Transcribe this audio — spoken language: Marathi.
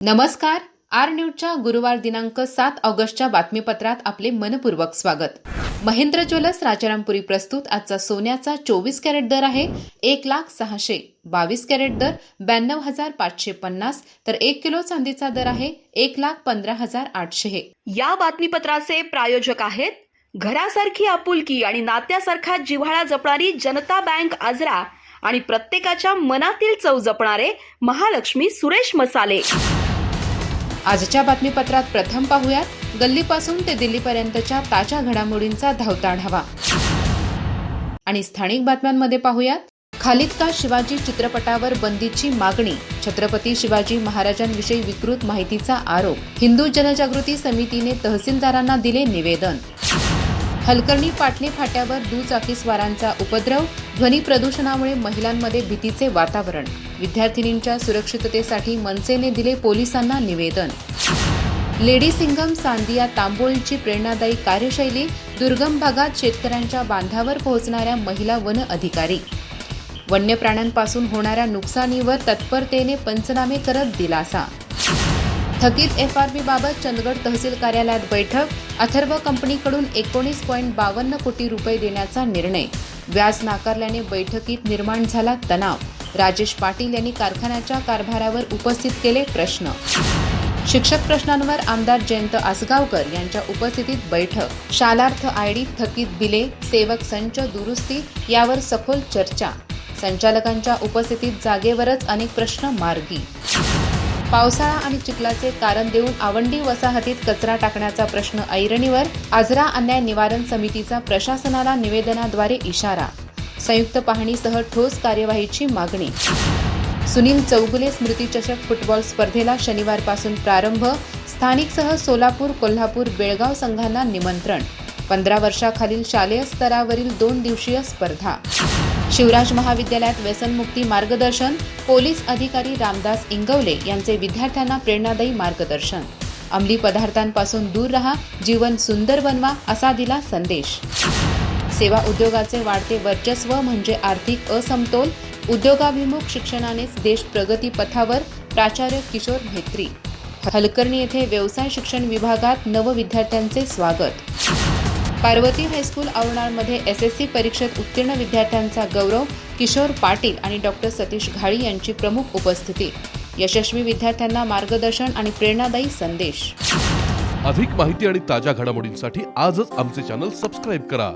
नमस्कार. आर न्यूजच्या गुरुवार दिनांक सात ऑगस्टच्या बातमीपत्रात आपले मनपूर्वक स्वागत. महेंद्र ज्वेलर्स राजारामपुरी प्रस्तुत आजचा सोन्याचा चोवीस कॅरेट दर आहे. एक लाख सहाशे बावीस कॅरेट दर ब्याण्णव हजार पाचशे पन्नास तर एक किलो चांदीचा दर आहे एक लाख पंधरा हजार आठशे या बातमीपत्राचे प्रायोजक आहेत घरासारखी आपुलकी आणि नात्यासारखा जिव्हाळा जपणारी जनता बँक आजरा आणि प्रत्येकाच्या मनातील चव जपणारे महालक्ष्मी सुरेश मसाले. आजच्या बातमीपत्रात प्रथम पाहूयात. गल्लीपासून ते दिल्लीपर्यंतच्या ताज्या घडामोडींचा धावता आढावा आणि स्थानिक बातम्यांमध्ये पाहूयात. खालिद का शिवाजी चित्रपटावर बंदीची मागणी? छत्रपती शिवाजी महाराजांविषयी विकृत माहितीचा आरोप. हिंदू जनजागृती समितीने तहसीलदारांना दिले निवेदन. हलकर्णी पाटणे फाट्यावर दुचाकीस्वारांचा उपद्रव ध्वनी प्रदूषणामुळे महिलांमध्ये भीतीचे वातावरण. विद्यार्थिनींच्या सुरक्षिततेसाठी मनसेने दिले पोलिसांना निवेदन. लेडी सिंगम सांदिया तांबोळीची प्रेरणादायी कार्यशैली दुर्गम भागात शेतकऱ्यांच्या बांधावर पोहोचणाऱ्या महिला वन अधिकारी. वन्य प्राण्यांपासून होणाऱ्या नुकसानीवर तत्परतेने पंचनामे करत दिलासा. थकीत एफ आर बाबत चंदगड तहसील कार्यालयात बैठक अथर्व कंपनीकडून एकोणीस पॉईंट बावन्न कोटी रुपये देण्याचा निर्णय. व्याज नाकारल्याने बैठकीत निर्माण झाला तणाव. राजेश पाटील यांनी कारखान्याच्या कारभारावर उपस्थित केले प्रश्न. शिक्षक प्रश्नांवर आमदार जयंत आसगावकर यांच्या उपस्थितीत बैठक. शालार्थ आयडी थकीत बिले सेवक संच दुरुस्ती यावर सखोल चर्चा. संचालकांच्या उपस्थितीत जागेवरच अनेक प्रश्न मार्गी. पावसाळा आणि चिखलाचे कारण देऊन आवंडी वसाहतीत कचरा टाकण्याचा प्रश्न ऐरणीवर आजरा अन्याय निवारण समितीचा प्रशासनाला निवेदनाद्वारे इशारा. संयुक्त पाहणीसह ठोस कार्यवाहीची मागणी. सुनील चौगुले स्मृतिचषक फुटबॉल स्पर्धेला शनिवारपासून प्रारंभ स्थानिकसह सोलापूर कोल्हापूर बेळगाव संघांना निमंत्रण. पंधरा वर्षाखालील शालेय स्तरावरील दोन दिवसीय स्पर्धा. शिवराज महाविद्यालयात व्यसनमुक्ती मार्गदर्शन पोलीस अधिकारी रामदास इंगवले यांचे विद्यार्थ्यांना प्रेरणादायी मार्गदर्शन. अंमली पदार्थांपासून दूर रहा जीवन सुंदर बनवा असा दिला संदेश. सेवा उद्योगाचे वाढते वर्चस्व म्हणजे आर्थिक असमतोल उद्योगाभिमुख शिक्षणानेच देश प्रगती पथावर प्राचार्य किशोर म्हेत्री. हलकर्णी येथे व्यवसाय शिक्षण विभागात नवविद्यार्थ्यांचे स्वागत. पार्वती हायस्कूल औरणाळमध्ये एस एस सी परीक्षेत उत्तीर्ण विद्यार्थ्यांचा गौरव किशोर पाटील आणि डॉक्टर सतीश घाळी यांची प्रमुख उपस्थिती. यशस्वी विद्यार्थ्यांना मार्गदर्शन आणि प्रेरणादायी संदेश. अधिक माहिती आणि ताज्या घडामोडींसाठी आजच आमचे चॅनल सबस्क्राईब करा.